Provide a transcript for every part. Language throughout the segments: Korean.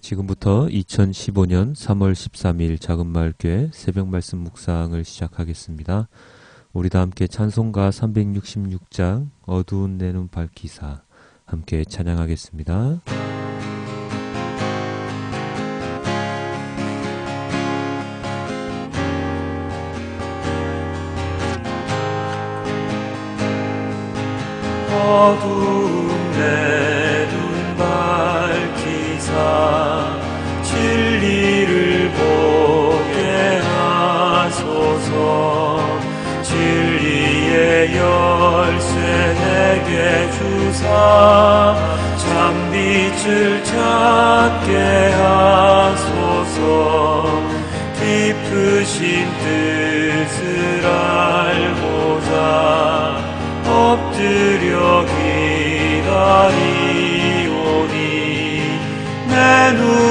지금부터 2015년 3월 13일 작은마을교회 새벽 말씀 묵상을 시작하겠습니다. 우리 다 함께 찬송가 366장 어두운 내 눈 밝히사 함께 찬양하겠습니다. 어두운 내 주사. 참빛을 찾게 하소서. 깊으신 뜻 내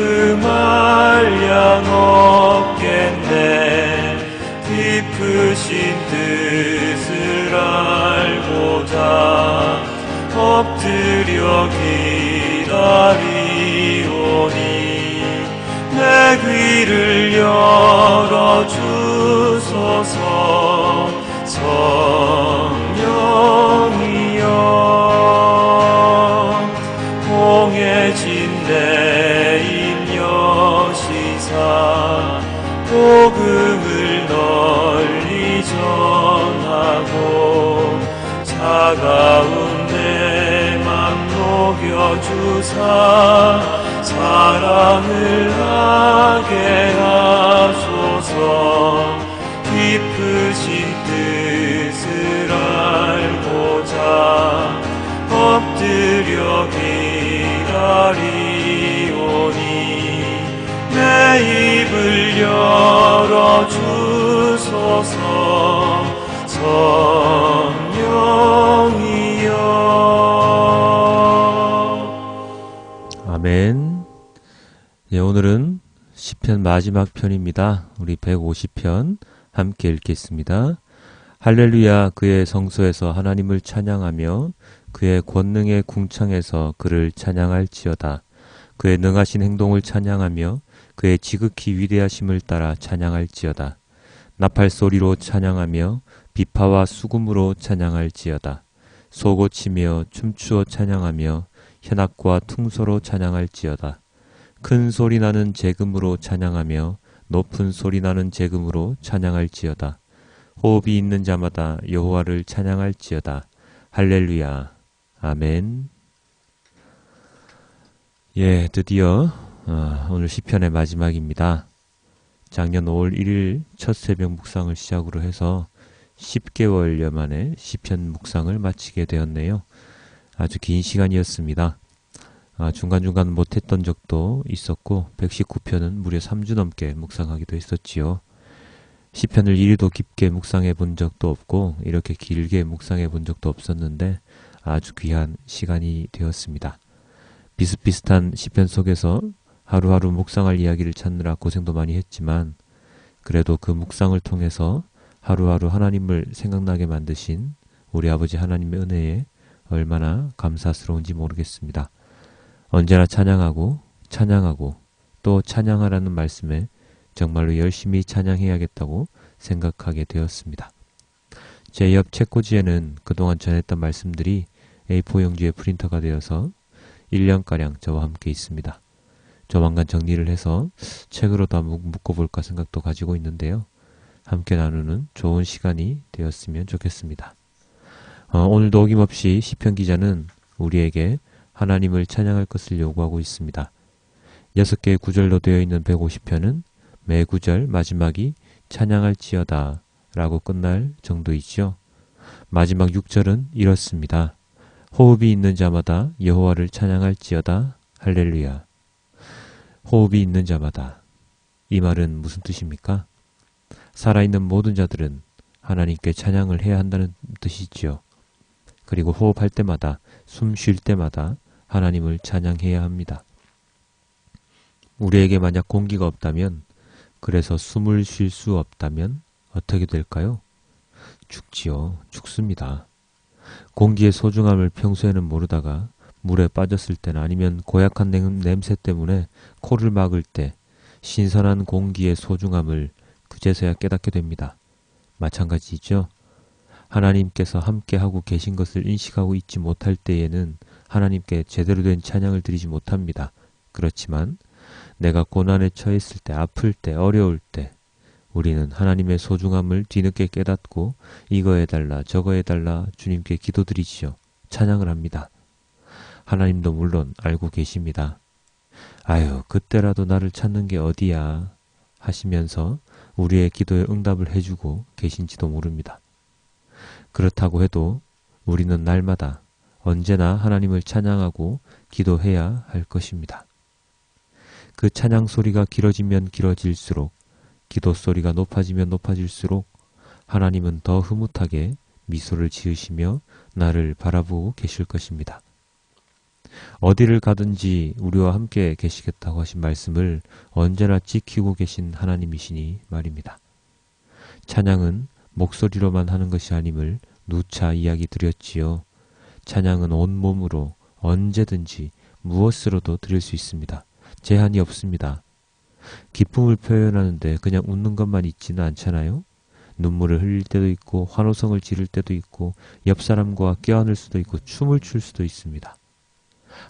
기쁨 알량 없겠네. 깊으신 뜻을 알고자 엎드려 기다리오니 내 귀를 열어 주소서 공해진 내 인여시사 복음을 널리 전하고 차가운 내맘 녹여주사 사랑을 하게 하소서. 깊으신 뜻 아멘. 예, 오늘은 시편 마지막 편입니다. 우리 150편 함께 읽겠습니다. 할렐루야 그의 성소에서 하나님을 찬양하며 그의 권능의 궁창에서 그를 찬양할지어다. 그의 능하신 행동을 찬양하며 그의 지극히 위대하심을 따라 찬양할지어다. 나팔 소리로 찬양하며 비파와 수금으로 찬양할지어다. 소고치며 춤추어 찬양하며 현악과 퉁소로 찬양할지어다. 큰 소리 나는 재금으로 찬양하며 높은 소리 나는 재금으로 찬양할지어다. 호흡이 있는 자마다 여호와를 찬양할지어다. 할렐루야. 아멘. 예, 드디어 어, 오늘 시편의 마지막입니다. 작년 5월 1일 첫 새벽 묵상을 시작으로 해서 10개월여 만에 시편 묵상을 마치게 되었네요. 아주 긴 시간이었습니다. 아, 중간중간 못했던 적도 있었고 119편은 무려 3주 넘게 묵상하기도 했었지요. 시편을 이리도 깊게 묵상해 본 적도 없고 이렇게 길게 묵상해 본 적도 없었는데 아주 귀한 시간이 되었습니다. 비슷비슷한 시편 속에서 하루하루 묵상할 이야기를 찾느라 고생도 많이 했지만 그래도 그 묵상을 통해서 하루하루 하나님을 생각나게 만드신 우리 아버지 하나님의 은혜에 얼마나 감사스러운지 모르겠습니다. 언제나 찬양하고 찬양하고 또 찬양하라는 말씀에 정말로 열심히 찬양해야겠다고 생각하게 되었습니다. 제 옆 책꽂이에는 그동안 전했던 말씀들이 A4 용지에 프린터가 되어서 1년가량 저와 함께 있습니다. 조만간 정리를 해서 책으로 다 묶어볼까 생각도 가지고 있는데요. 함께 나누는 좋은 시간이 되었으면 좋겠습니다. 어, 오늘도 어김없이 시편 기자는 우리에게 하나님을 찬양할 것을 요구하고 있습니다. 여섯 개의 구절로 되어 있는 150편은 매 구절 마지막이 찬양할지어다 라고 끝날 정도이지요. 마지막 6절은 이렇습니다. 호흡이 있는 자마다 여호와를 찬양할지어다 할렐루야. 호흡이 있는 자마다 이 말은 무슨 뜻입니까? 살아있는 모든 자들은 하나님께 찬양을 해야 한다는 뜻이지요. 그리고 호흡할 때마다, 숨 쉴 때마다 하나님을 찬양해야 합니다. 우리에게 만약 공기가 없다면, 그래서 숨을 쉴 수 없다면 어떻게 될까요? 죽지요. 죽습니다. 공기의 소중함을 평소에는 모르다가 물에 빠졌을 때나 아니면 고약한 냄새 때문에 코를 막을 때 신선한 공기의 소중함을 그제서야 깨닫게 됩니다. 마찬가지죠. 하나님께서 함께하고 계신 것을 인식하고 있지 못할 때에는 하나님께 제대로 된 찬양을 드리지 못합니다. 그렇지만 내가 고난에 처했을 때, 아플 때, 어려울 때 우리는 하나님의 소중함을 뒤늦게 깨닫고 이거 해달라 저거 해달라 주님께 기도드리지요. 찬양을 합니다. 하나님도 물론 알고 계십니다. 아유 그때라도 나를 찾는 게 어디야 하시면서 우리의 기도에 응답을 해주고 계신지도 모릅니다. 그렇다고 해도 우리는 날마다 언제나 하나님을 찬양하고 기도해야 할 것입니다. 그 찬양 소리가 길어지면 길어질수록 기도 소리가 높아지면 높아질수록 하나님은 더 흐뭇하게 미소를 지으시며 나를 바라보고 계실 것입니다. 어디를 가든지 우리와 함께 계시겠다고 하신 말씀을 언제나 지키고 계신 하나님이시니 말입니다. 찬양은 목소리로만 하는 것이 아님을 누차 이야기 드렸지요. 찬양은 온몸으로 언제든지 무엇으로도 드릴 수 있습니다. 제한이 없습니다. 기쁨을 표현하는데 그냥 웃는 것만 있지는 않잖아요. 눈물을 흘릴 때도 있고 환호성을 지를 때도 있고 옆 사람과 껴안을 수도 있고 춤을 출 수도 있습니다.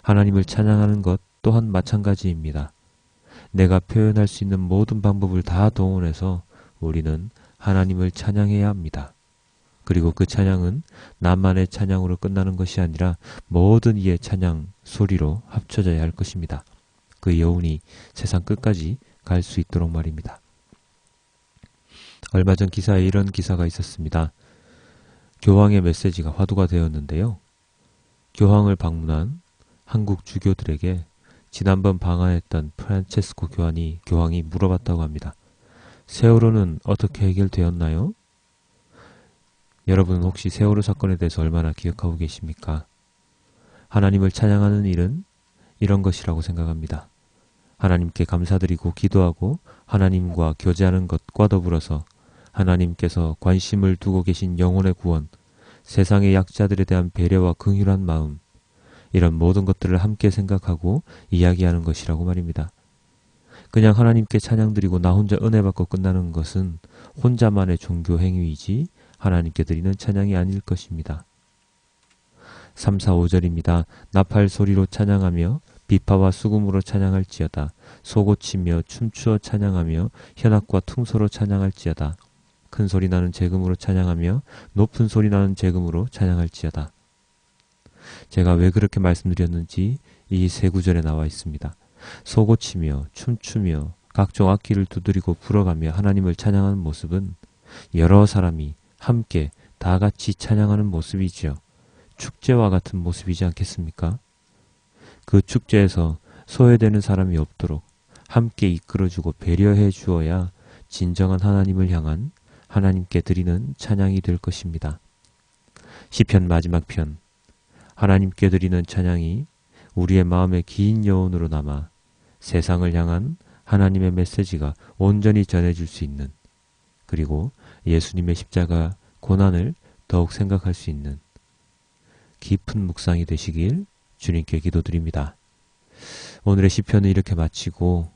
하나님을 찬양하는 것 또한 마찬가지입니다. 내가 표현할 수 있는 모든 방법을 다 동원해서 우리는 하나님을 찬양해야 합니다. 그리고 그 찬양은 나만의 찬양으로 끝나는 것이 아니라 모든 이의 찬양 소리로 합쳐져야 할 것입니다. 그 여운이 세상 끝까지 갈 수 있도록 말입니다. 얼마 전 기사에 이런 기사가 있었습니다. 교황의 메시지가 화두가 되었는데요. 교황을 방문한 한국 주교들에게 지난번 방한했던 프란체스코 교황이, 교황이 물어봤다고 합니다. 세월호는 어떻게 해결되었나요? 여러분 혹시 세월호 사건에 대해서 얼마나 기억하고 계십니까? 하나님을 찬양하는 일은 이런 것이라고 생각합니다. 하나님께 감사드리고 기도하고 하나님과 교제하는 것과 더불어서 하나님께서 관심을 두고 계신 영혼의 구원, 세상의 약자들에 대한 배려와 긍휼한 마음, 이런 모든 것들을 함께 생각하고 이야기하는 것이라고 말입니다. 그냥 하나님께 찬양드리고 나 혼자 은혜 받고 끝나는 것은 혼자만의 종교 행위이지 하나님께 드리는 찬양이 아닐 것입니다. 3, 4, 5절입니다. 나팔 소리로 찬양하며 비파와 수금으로 찬양할지어다. 소고치며 춤추어 찬양하며 현악과 퉁소로 찬양할지어다. 큰 소리 나는 재금으로 찬양하며 높은 소리 나는 재금으로 찬양할지어다. 제가 왜 그렇게 말씀드렸는지 이 세 구절에 나와 있습니다. 소고치며 춤추며 각종 악기를 두드리고 불어가며 하나님을 찬양하는 모습은 여러 사람이 함께 다 같이 찬양하는 모습이지요. 축제와 같은 모습이지 않겠습니까? 그 축제에서 소외되는 사람이 없도록 함께 이끌어주고 배려해 주어야 진정한 하나님을 향한 하나님께 드리는 찬양이 될 것입니다. 시편 마지막 편 하나님께 드리는 찬양이 우리의 마음의 긴 여운으로 남아 세상을 향한 하나님의 메시지가 온전히 전해질 수 있는 그리고 예수님의 십자가 고난을 더욱 생각할 수 있는 깊은 묵상이 되시길 주님께 기도드립니다. 오늘의 시편은 이렇게 마치고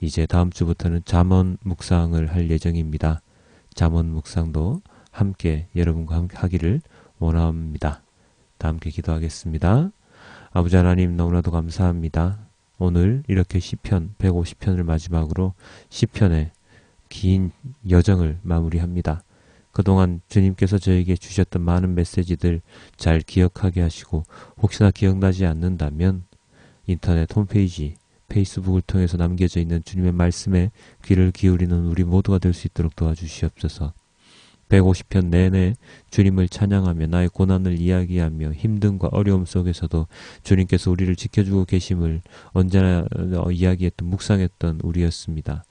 이제 다음 주부터는 잠언 묵상을 할 예정입니다. 잠언 묵상도 함께 여러분과 하기를 원합니다. 다 함께 기도하겠습니다. 아버지 하나님 너무나도 감사합니다. 오늘 이렇게 시편 150편을 마지막으로 시편의 긴 여정을 마무리합니다. 그동안 주님께서 저에게 주셨던 많은 메시지들 잘 기억하게 하시고 혹시나 기억나지 않는다면 인터넷 홈페이지 페이스북을 통해서 남겨져 있는 주님의 말씀에 귀를 기울이는 우리 모두가 될 수 있도록 도와주시옵소서. 150편 내내 주님을 찬양하며 나의 고난을 이야기하며 힘듦과 어려움 속에서도 주님께서 우리를 지켜주고 계심을 언제나 어, 이야기했던 묵상했던 우리였습니다.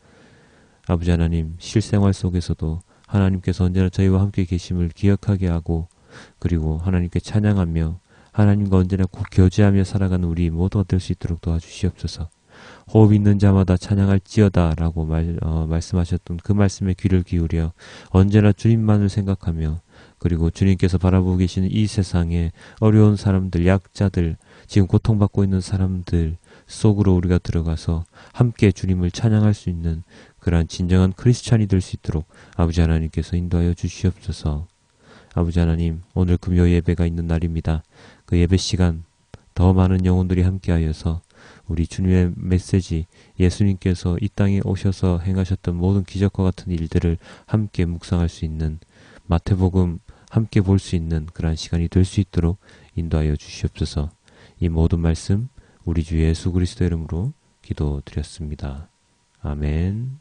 아버지 하나님 실생활 속에서도 하나님께서 언제나 저희와 함께 계심을 기억하게 하고 그리고 하나님께 찬양하며 하나님과 언제나 고- 교제하며 살아가는 우리 모두가 될 수 있도록 도와주시옵소서. 호흡 있는 자마다 찬양할지어다 라고 말, 어, 말씀하셨던 그 말씀에 귀를 기울여 언제나 주님만을 생각하며 그리고 주님께서 바라보고 계시는 이 세상에 어려운 사람들, 약자들, 지금 고통받고 있는 사람들 속으로 우리가 들어가서 함께 주님을 찬양할 수 있는 그러한 진정한 크리스찬이 될 수 있도록 아버지 하나님께서 인도하여 주시옵소서. 아버지 하나님, 오늘 금요 예배가 있는 날입니다. 그 예배 시간 더 많은 영혼들이 함께하여서 우리 주님의 메시지, 예수님께서 이 땅에 오셔서 행하셨던 모든 기적과 같은 일들을 함께 묵상할 수 있는 마태복음 함께 볼 수 있는 그러한 시간이 될 수 있도록 인도하여 주시옵소서. 이 모든 말씀 우리 주 예수 그리스도 이름으로 기도드렸습니다. 아멘.